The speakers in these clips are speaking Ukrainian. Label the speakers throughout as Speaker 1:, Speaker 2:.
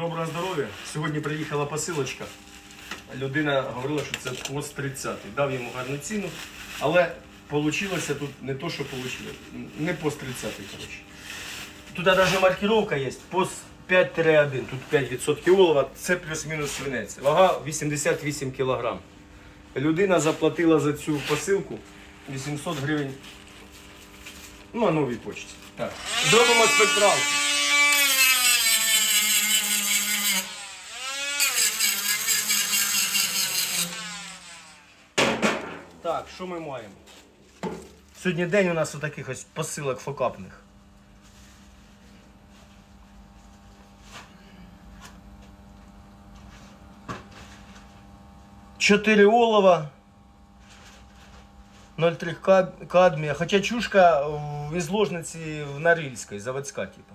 Speaker 1: Доброго здоров'я. Сьогодні приїхала посилочка. Людина говорила, що це пост 30. Дав йому гарну ціну, але вийшло тут не то, що вийшло. Не пост 30, коротше. Тут навіть маркировка є. Пост 5-1. Тут 5% олова. Це плюс-мінус свинець. Вага 88 кг. Людина заплатила за цю посилку 800 гривень. Ну, на новій почті. Так. Зробимо спектралку. Так, що ми маємо? Сьогодні день у нас отаких ось посилок фокапних. Чотири олова. 0,3 кад- кадмія. Хоча чушка в ізложниці в Норильській, заводська, типу.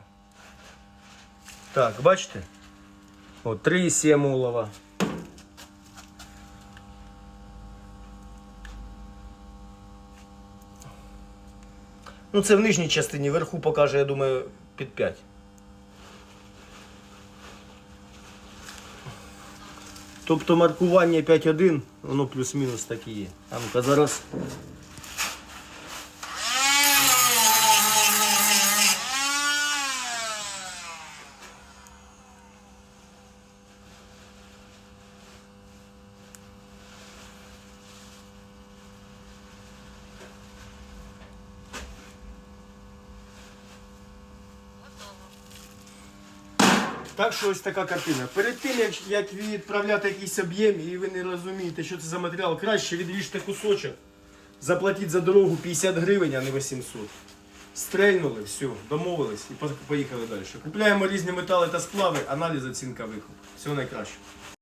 Speaker 1: Так, бачите? О, 3,7 олова. Ну, це в нижній частині, вверху покаже, я думаю, під 5. Тобто маркування 5.1, воно плюс-мінус так і є. А ну-ка зараз. Так що ось така картина. Перед тим, як, як відправляти якийсь об'єм і ви не розумієте, що це за матеріал, краще відріжте кусочок, заплатіть за дорогу 50 гривень, а не 800. Стрельнули, все, домовились і поїхали далі. Купляємо різні метали та сплави, аналіз оцінка викуп. Всього найкраще.